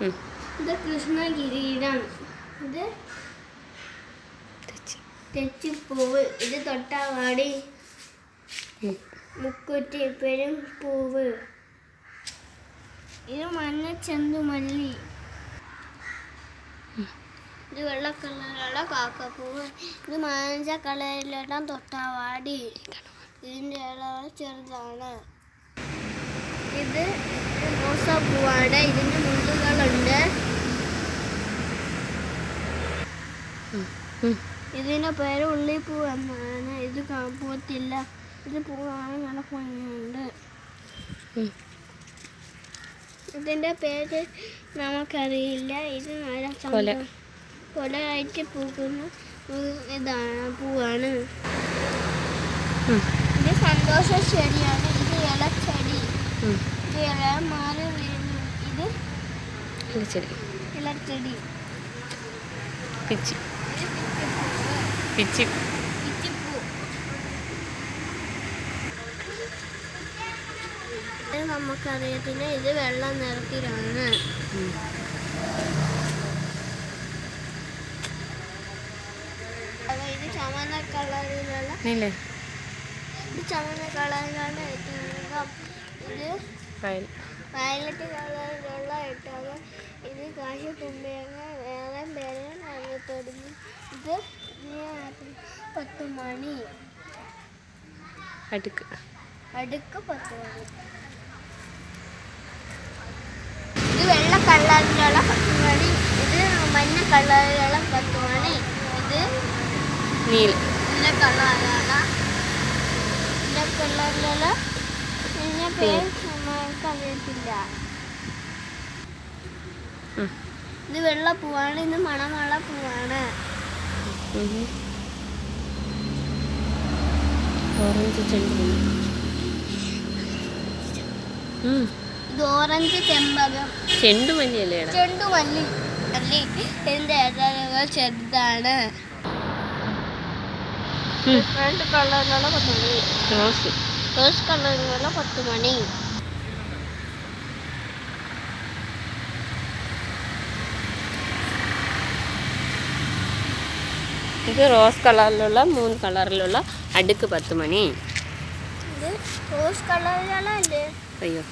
ഇത് കൃഷ്ണകിരീടം ഇത് തെച്ചി. തെച്ചിപ്പൂവ്. ഇത് തൊട്ടാവാടി. മുക്കുറ്റി പെരും പൂവ്. ഇത് മഞ്ഞ ചെന്തുമല്ലി. ഇത് വെള്ള കളറിലുള്ള കാക്കപ്പൂവ്. ഇത് മഞ്ഞ കളറിലുള്ള തൊട്ടാവാടി. ഇതിന്റെ ഇളവ് ചെറുതാണ്. ഇത് റോസാപ്പൂവാണ്. ഇതിന്റെ ഇതിന്റെ പേര് ഉള്ളിപ്പൂ എന്നാണ്. ഇത് പൂത്തില്ല ഇത് പൂവാണ്. നല്ല ഭംഗിയുണ്ട്. ഇതിന്റെ പേര് നമുക്കറിയില്ല. ഇത് നല്ല കൊലയായിട്ട് പൂക്കുന്ന ഇതാണ്. പൂവാണ്. ഇത് സന്തോഷ ചെടിയാണ്. ഇത് ഇലച്ചെടി. ഇത് ഇല മാറി വീഴുന്നു. ഇത് ശരി ഇലച്ചെടി പിച്ചി. പിച്ചി. നമുക്കറിയത്തില്ല ഇത് വെള്ള നിറത്തിലാണ്. ഇത് ചമന കളറിലുള്ള ഇത് ചമന കളറിലാണ് ഇട്ടകം ഇത് വയലറ്റ് കളറിലുള്ള ഇട്ടകം ഇത് കാശി തുമ്പിയങ്ങ വേറെ പേര് തുടങ്ങി ഇത് പത്ത് മണി. അടുക്ക്. അടുക്ക് പത്ത് മണി. ഇത് വെള്ള കളറിലുള്ള പത്ത് മണി. ഇത് മഞ്ഞ കളറിലുള്ള പത്ത് മണി. ഇത് നീല. നീല കളറാണ് നീല കളറിലുള്ള ഇതിന്റെ പേര് നമുക്ക് അറിയത്തില്ല. ഇത് വെള്ള പൂവാണ്. ഇത് മണമുള്ള പൂവാണ്. ഉം. ഓറഞ്ച് ചെണ്ട് ഉം. ഇത് ഓറഞ്ച് ചെമ്പകം ചെണ്ടുമല്ലിയല്ലേ എടാ ചെണ്ടുമല്ലി മല്ലി ഇതിന്റെ ഇടകൾ ചെറുതാണ് ഉം. രണ്ട് കളറിലുള്ള പത്ത് മണി റോസ് റോസ് കളറിലുള്ള പത്ത് ഇത് റോസ് കളറിലുള്ള മൂന്ന് കളറിലുള്ള അടുക്ക് പത്ത് മണി. അയ്യോ.